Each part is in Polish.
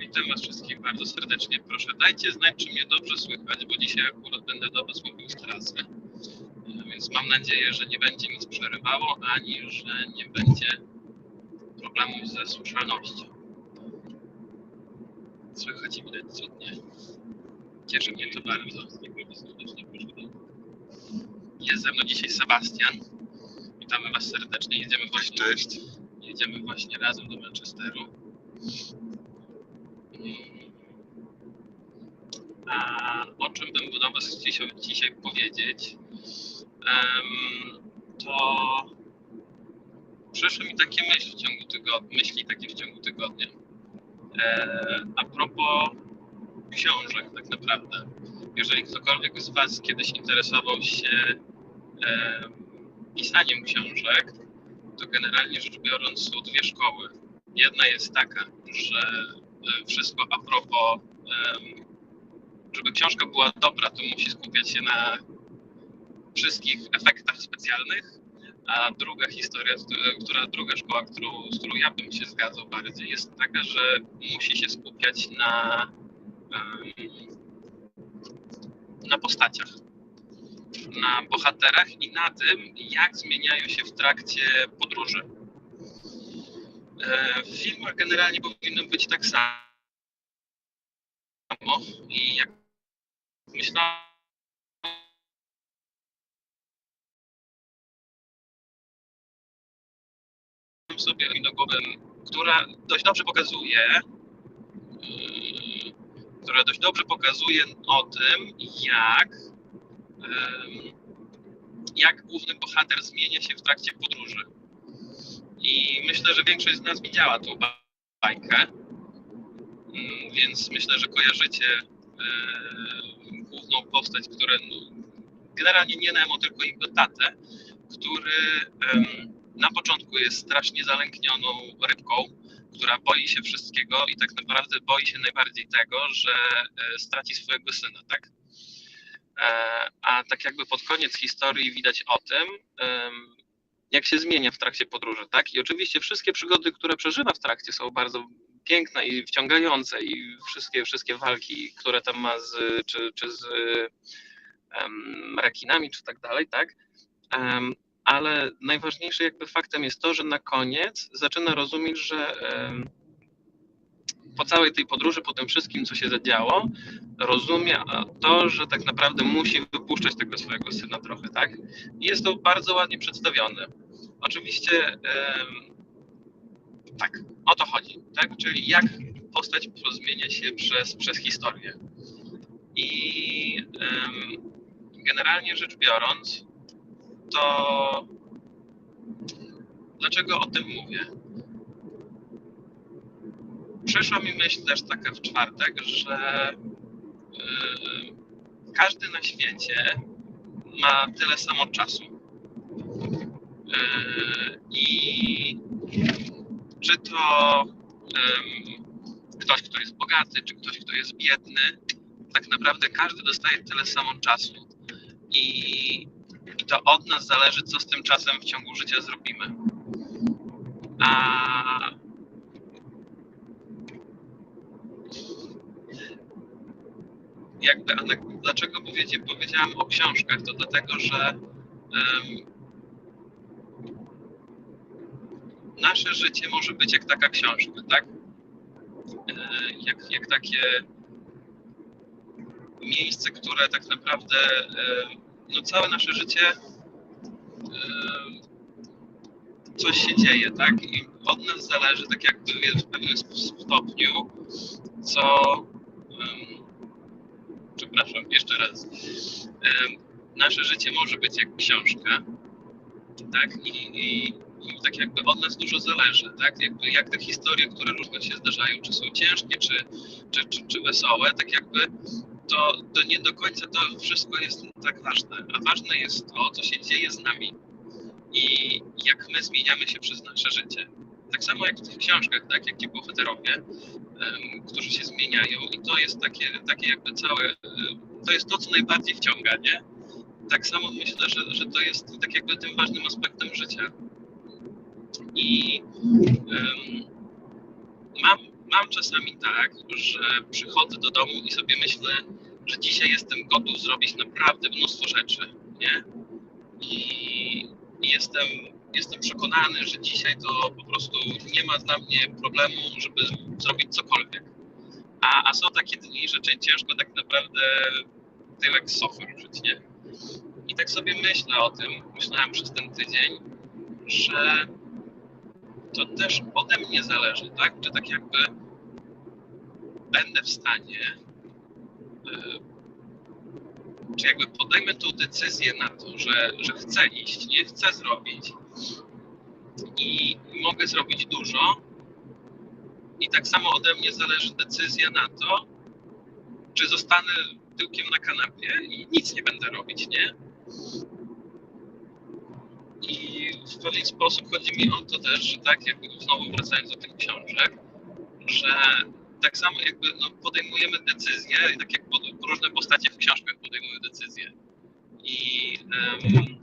Witam Was wszystkich bardzo serdecznie. Proszę dajcie znać, czy mnie dobrze słychać, bo dzisiaj akurat będę do Was mówił z trasy. E, Więc mam nadzieję, że nie będzie nic przerywało, ani że nie będzie problemów ze słyszalnością. Słychać i widać cudnie. Cieszy mnie to bardzo. Jest ze mną dzisiaj Sebastian. Witamy Was serdecznie. Jedziemy właśnie, Cześć. jedziemy właśnie razem do Manchesteru. O czym bym do Was dzisiaj, dzisiaj powiedzieć, to przyszły mi takie myśli w ciągu tygodnia, myśli takie w ciągu tygodnia. E, a propos książek tak naprawdę. Jeżeli ktokolwiek z Was kiedyś interesował się pisaniem książek, to generalnie rzecz biorąc są dwie szkoły. Jedna jest taka, że wszystko a propos, żeby książka była dobra, to musi skupiać się na wszystkich efektach specjalnych, a druga historia, st- która, druga szkoła, którą, z którą ja bym się zgadzał bardziej, jest taka, że musi się skupiać na, na postaciach, na bohaterach i na tym, jak zmieniają się w trakcie podróży. W filmach generalnie powinno być tak samo. I jak myślałem sobie do głowy, która dość dobrze pokazuje, yy, która dość dobrze pokazuje o tym, jak, jak główny bohater zmienia się w trakcie podróży. I myślę, że większość z nas widziała tą ba- bajkę, Mm, więc myślę, że kojarzycie e, główną postać, która no, generalnie nie Nemo, tylko jego tatę, który na początku jest strasznie zalęknioną rybką, która boi się wszystkiego i tak naprawdę boi się najbardziej tego, że e, straci swojego syna, tak? E, a tak jakby pod koniec historii widać o tym, jak się zmienia w trakcie podróży, tak? I oczywiście wszystkie przygody, które przeżywa w trakcie są bardzo piękne i wciągające i wszystkie, wszystkie walki, które tam ma z, czy, czy z em, rekinami, czy tak dalej, tak? Em, ale najważniejsze jakby faktem jest to, że na koniec zaczyna rozumieć, że em, po całej tej podróży, po tym wszystkim, co się zadziało, rozumie to, że tak naprawdę musi wypuszczać tego swojego syna trochę, tak? I jest to bardzo ładnie przedstawione. Oczywiście tak, o to chodzi, tak? Czyli jak postać zmienia się przez, przez historię. I generalnie rzecz biorąc, to dlaczego o tym mówię? Przyszła mi myśl też taka w czwartek, że każdy na świecie ma tyle samo czasu. I czy to ktoś, kto jest bogaty, czy ktoś, kto jest biedny, tak naprawdę każdy dostaje tyle samo czasu. I, to od nas zależy, co z tym czasem w ciągu życia zrobimy. A jakby dlaczego powiedzie, powiedziałam o książkach, to dlatego, że nasze życie może być jak taka książka, tak? E, Jak, jak takie miejsce, które tak naprawdę e, no całe nasze życie e, coś się dzieje, tak? I od nas zależy, tak jakby w pewnym stopniu, co przepraszam, jeszcze raz. Nasze życie może być jak książka, tak? I, i tak jakby od nas dużo zależy, tak? Jakby jak te historie, które różne się zdarzają, czy są ciężkie, czy, czy, czy, czy wesołe, tak jakby to, to nie do końca to wszystko jest tak ważne. A ważne jest to, co się dzieje z nami i jak my zmieniamy się przez nasze życie. Tak samo jak w tych książkach, tak? Jak ci bohaterowie, em, którzy się zmieniają i to jest takie, takie jakby całe, em, to jest to, co najbardziej wciąga, nie? Tak samo myślę, że, że to jest tak jakby tym ważnym aspektem życia. I em, mam mam czasami tak, że przychodzę do domu i sobie myślę, że dzisiaj jestem gotów zrobić naprawdę mnóstwo rzeczy, nie? I, jestem, jestem przekonany, że dzisiaj to po prostu nie ma dla mnie problemu, żeby zrobić cokolwiek. A, a są takie dni, że ciężko tak naprawdę tyłek sofy ruszyć, nie? I tak sobie myślę o tym, myślałem przez ten tydzień, że to też ode mnie zależy, tak? Czy tak jakby będę w stanie, y, czy jakby podejmę tą decyzję na to, że, że chcę iść, nie chcę zrobić i mogę zrobić dużo. I tak samo ode mnie zależy decyzja na to, czy zostanę tyłkiem na kanapie i nic nie będę robić, nie? I w pewien sposób chodzi mi o to też, że tak jakby znowu wracając do tych książek, że tak samo jakby no, podejmujemy decyzje, tak jak pod, różne postacie w książkach podejmują decyzje. I um,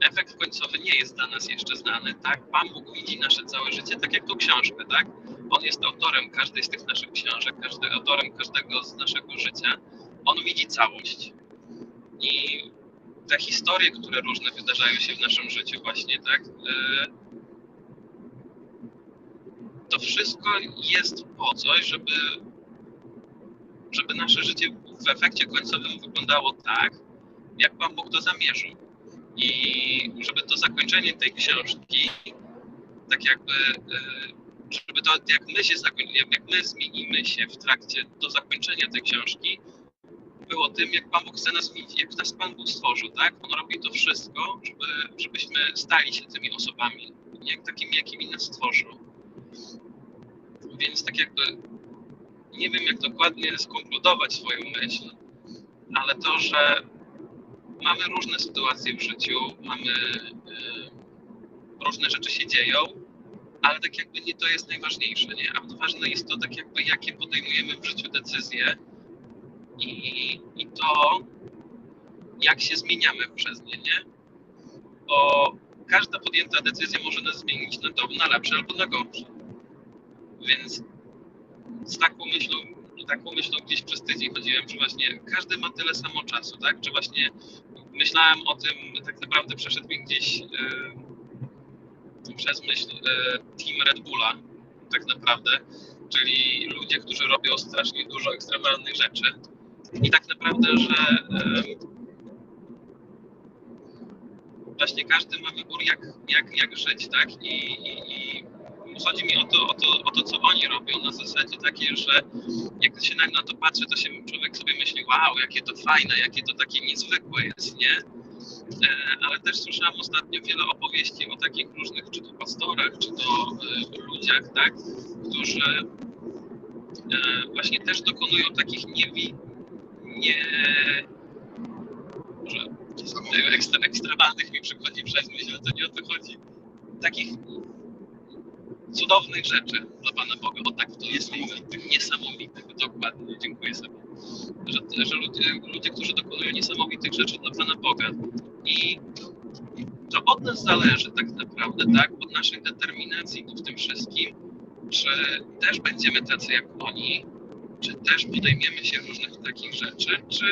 efekt końcowy nie jest dla nas jeszcze znany, tak? Pan Bóg widzi nasze całe życie tak jak tą książkę, tak? On jest autorem każdej z tych naszych książek, każdy, autorem każdego z naszego życia. On widzi całość. I te historie, które różne wydarzają się w naszym życiu właśnie, tak? To wszystko jest po coś, żeby, żeby nasze życie w efekcie końcowym wyglądało tak, jak Pan Bóg to zamierzył. I żeby to zakończenie tej książki, tak jakby, żeby to, jak my się, jak my zmienimy się w trakcie do zakończenia tej książki, było tym, jak Pan Bóg chce nas widzieć, jak nas Pan Bóg stworzył, tak? On robi to wszystko, żeby, żebyśmy stali się tymi osobami, jak takimi, jakimi nas stworzył. Więc tak jakby nie wiem, jak dokładnie skonkludować swoją myśl, ale to, że mamy różne sytuacje w życiu, mamy yy, różne rzeczy się dzieją, ale tak jakby nie to jest najważniejsze, nie? A ważne jest to, tak jakby jakie podejmujemy w życiu decyzje, i, i to, jak się zmieniamy przez nie, nie? Bo każda podjęta decyzja może nas zmienić na, to, na lepsze albo na gorsze. Więc z taką myślą, taką myślą gdzieś przez tydzień chodziłem, że właśnie każdy ma tyle samo czasu, tak? Czy właśnie myślałem o tym, tak naprawdę przeszedł mi gdzieś yy, przez myśl yy, Team Red Bulla, tak naprawdę, czyli ludzie, którzy robią strasznie dużo ekstremalnych rzeczy i tak naprawdę, że właśnie każdy ma wybór, jak, jak, jak żyć, tak? I, i, i chodzi mi o to, o, to, o to, co oni robią na zasadzie takiej, że jak się na to patrzy, to się człowiek sobie myśli, wow, jakie to fajne, jakie to takie niezwykłe jest, nie? E, ale też słyszałem ostatnio wiele opowieści o takich różnych, czy to pastorach, czy to e, ludziach, tak, którzy e, właśnie też dokonują takich niewi, nie. Może ekstra, ekstremalnych mi przychodzi przez myśl, to nie o to chodzi. Takich cudownych rzeczy dla Pana Boga. O tak to jest tych niesamowitych, dokładnie, dziękuję sobie. Że, że ludzie, ludzie, którzy dokonują niesamowitych rzeczy dla Pana Boga i to od nas zależy tak naprawdę, tak? Od naszej determinacji w tym wszystkim, czy też będziemy tacy jak oni, czy też podejmiemy się różnych takich rzeczy, czy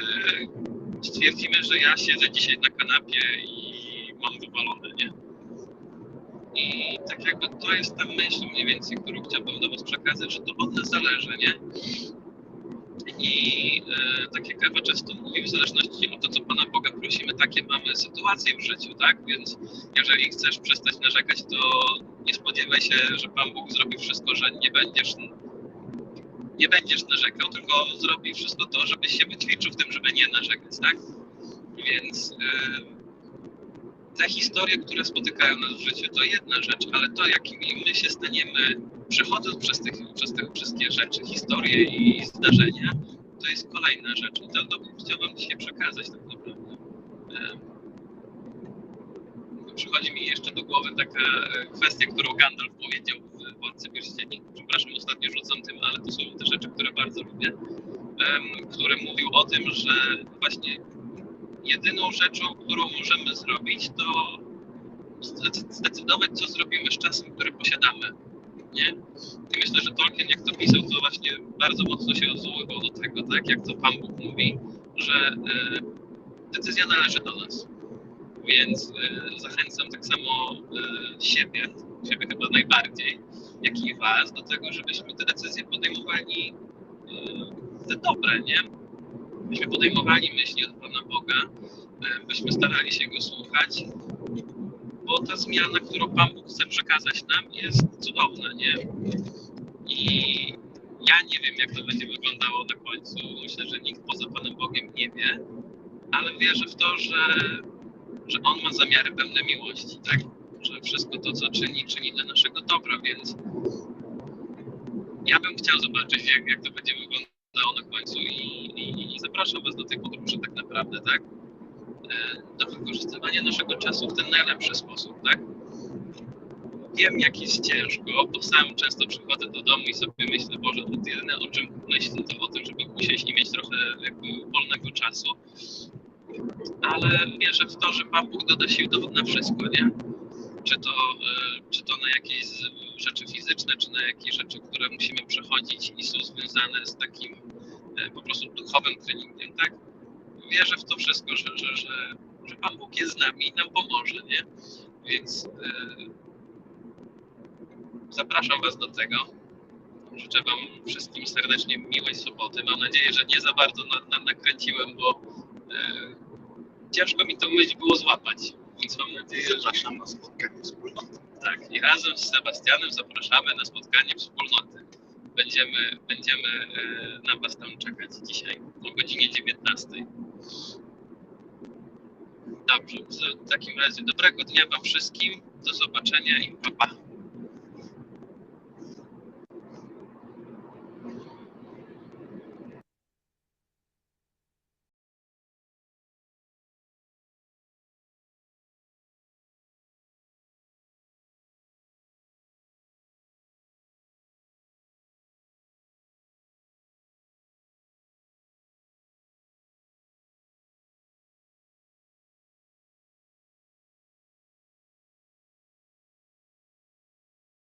stwierdzimy, że ja siedzę dzisiaj na kanapie i mam wywalone, nie? I tak jakby to jest ta myśl mniej więcej, którą chciałbym do Was przekazać, że to od nas zależy, nie? I e, tak jak Ewa często mówi, w zależności od to, co Pana Boga prosimy, takie mamy sytuacje w życiu, tak? Więc jeżeli chcesz przestać narzekać, to nie spodziewaj się, że Pan Bóg zrobi wszystko, że nie będziesz nie będziesz narzekał, tylko zrobi wszystko to, żebyś się wyćwiczył w tym, żeby nie narzekać, tak? Więc yy, te historie, które spotykają nas w życiu, to jedna rzecz, ale to, jakimi my się staniemy, przechodząc przez, tych, przez te wszystkie rzeczy, historie i zdarzenia, to jest kolejna rzecz. I to, to chciałbym dzisiaj przekazać tak naprawdę. Yy, przychodzi mi jeszcze do głowy taka kwestia, którą Gandalf powiedział Władcy Pierścieni. Przepraszam, ostatnio rzucam tym, ale to są te rzeczy, które bardzo lubię. Który mówił o tym, że właśnie jedyną rzeczą, którą możemy zrobić, to zdecydować, co zrobimy z czasem, który posiadamy. nie? I myślę, że Tolkien, jak to pisał, to właśnie bardzo mocno się odwoływał do tego, tak jak to Pan Bóg mówi, że e, decyzja należy do nas. Więc e, zachęcam tak samo e, siebie, siebie chyba najbardziej, jak i Was do tego, żebyśmy te decyzje podejmowali e, te dobre, nie? Byśmy podejmowali myśli od Pana Boga, e, byśmy starali się Go słuchać, bo ta zmiana, którą Pan Bóg chce przekazać nam, jest cudowna, nie? I ja nie wiem, jak to będzie wyglądało na końcu. Myślę, że nikt poza Panem Bogiem nie wie, ale wierzę w to, że, że On ma zamiary pełne miłości, tak? Że wszystko to, co czyni, czyni dla naszego dobra, więc ja bym chciał zobaczyć, jak, jak to będzie wyglądało na końcu i, i, i zapraszam Was do tej podróży tak naprawdę, tak? E, Do wykorzystywania naszego czasu w ten najlepszy sposób, tak? Wiem, jak jest ciężko, bo sam często przychodzę do domu i sobie myślę, Boże, to jedyne o czym myślę, to o tym, żeby usiąść i mieć trochę jakby wolnego czasu. Ale wierzę w to, że Pan Bóg doda sił do, na wszystko, nie? Czy to, e, czy to na jakieś rzeczy fizyczne, czy na jakieś rzeczy, które musimy przechodzić i są związane z takim e, po prostu duchowym treningiem, tak? Wierzę w to wszystko, że, że, że, że Pan Bóg jest z nami i nam pomoże, nie? Więc e, zapraszam Was do tego. Życzę Wam wszystkim serdecznie miłej soboty. Mam nadzieję, że nie za bardzo na, na, nakręciłem, bo e, ciężko mi tą myśl było złapać. Więc mam nadzieję, że Zapraszam na spotkanie wspólnoty. tak. I razem z Sebastianem zapraszamy na spotkanie wspólnoty. Będziemy, będziemy e, na Was tam czekać dzisiaj o godzinie 19. Dobrze, w takim razie dobrego dnia Wam wszystkim. Do zobaczenia i pa pa.